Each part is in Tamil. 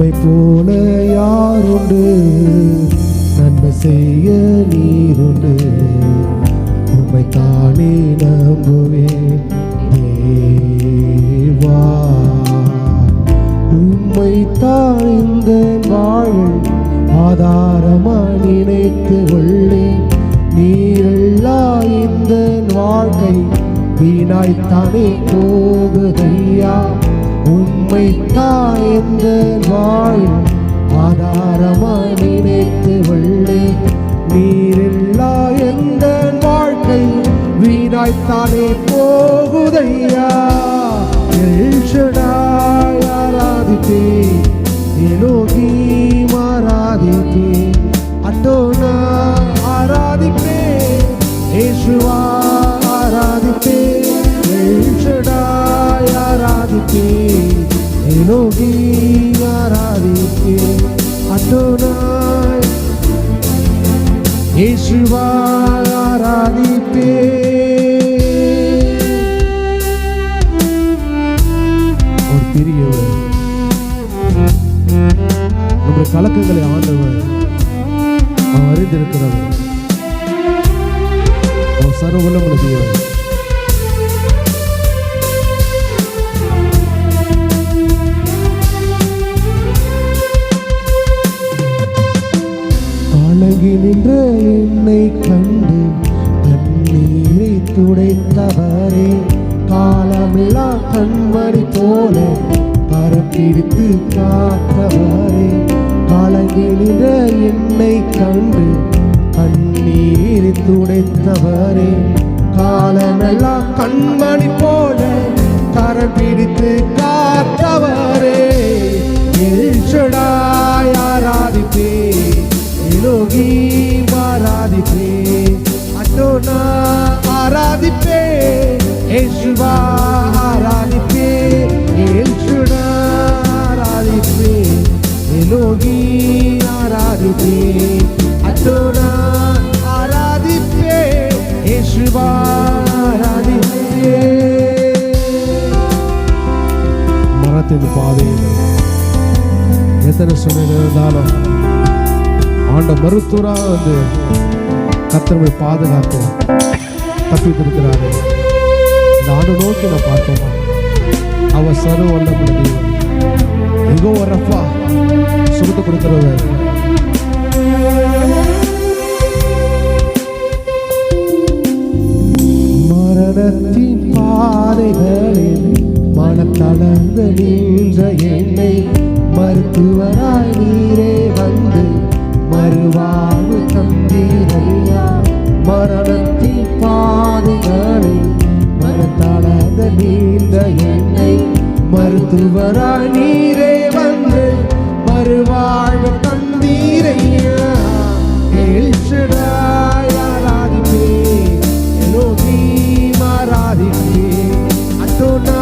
உம்மை போல யாருண்டு? நன்மை செய்ய நீருண்டு. உம்மை தானே நம்புவேன். தேவா உம்மை தான் இந்த வாழில் ஆதாரமாய் நினைத்து உள்ளேன் நீரெல்லா இந்த வாழ்க்கை வீணாய்த்தானே போ. உண்மை தான் இந்த வாழில் ஆதாரமாய் நினைத்து வள்ளே நீரில்லா எந்த வாழ்க்கை வீணாய்த்தானே போகுதையா? எல்ஷடாய் ஆராதித்தே எலோகி ஆராதித்தே அட்டோனா ஆராதிப்பே ஏசுவா ஆராதிப்பே எலோகி ஆராதிப்பே அட்டோனாய் இயேசுவாய் ஆராதிப்பே ஒரு பெரியவர் நம்முடைய கலக்கங்களை ஆண்டவர் அவர் அறிந்திருக்கிறவர் அவர் சர்வவல்லமுள்ள தேவன் கண்ணீரை துடைத்தவரே காலமில்லா கண்மணி போல பரப்பிடித்து காத்தவரே. கலங்கி என்னை கண்டு கண்ணீர் துடைத்தவரே. காலமெல்லாம் கண்மணி போல கரம் பிடித்து காத்தவரே ஆராதிப்பே ஏசுவா ஆராதிப்பே எல்ஷடா ஆராதிப்பே எலோகி ஆராதிப்பே அட்டோனா ஆராதிப்பே ஏசுவா ஆராதிப்பே மரத்தின் பாதையில் எத்தனை சுமைகள் இருந்தாலும் ஆண்ட மருத்துவரா வந்து கத்தர்களை பாதுகாத்து தப்பித்திருக்கிறாரு இந்த நோக்கி நான் பார்த்தோமா அவர் சர்வ வல்லமுள்ள தெய்வம் எங்கோ வரப்பா சுகத்தை கொடுக்கிறவர். மரணத்தின் பாதைகளில் மனத்தளர்ந்து நின்ற என்னை மருத்துவராய் நீரே வந்து மறுவாழ்வு தந்தீரையா மரணத்தின் நீந்த என்னை மருத்துவராய் நீரே வந்து மறுவாழ்வு தந்தீரையா? எல்ஷடாய் ஆராதிப்பே எலோகீம் ஆராதிப்பே அட்டோனா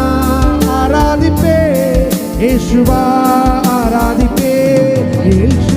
ஆராதிப்பே இயேசுவா ஆராதிப்பே எல்ஷடாய்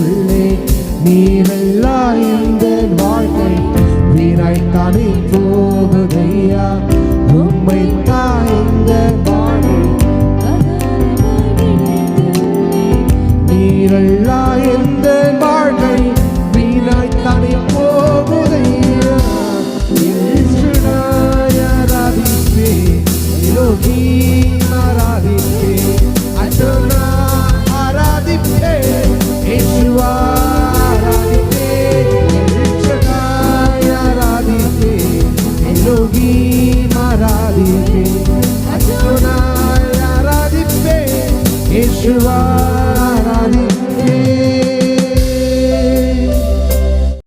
உள்ளே நீ நல்லாயும் Adonai, Aradipé, Yeshua.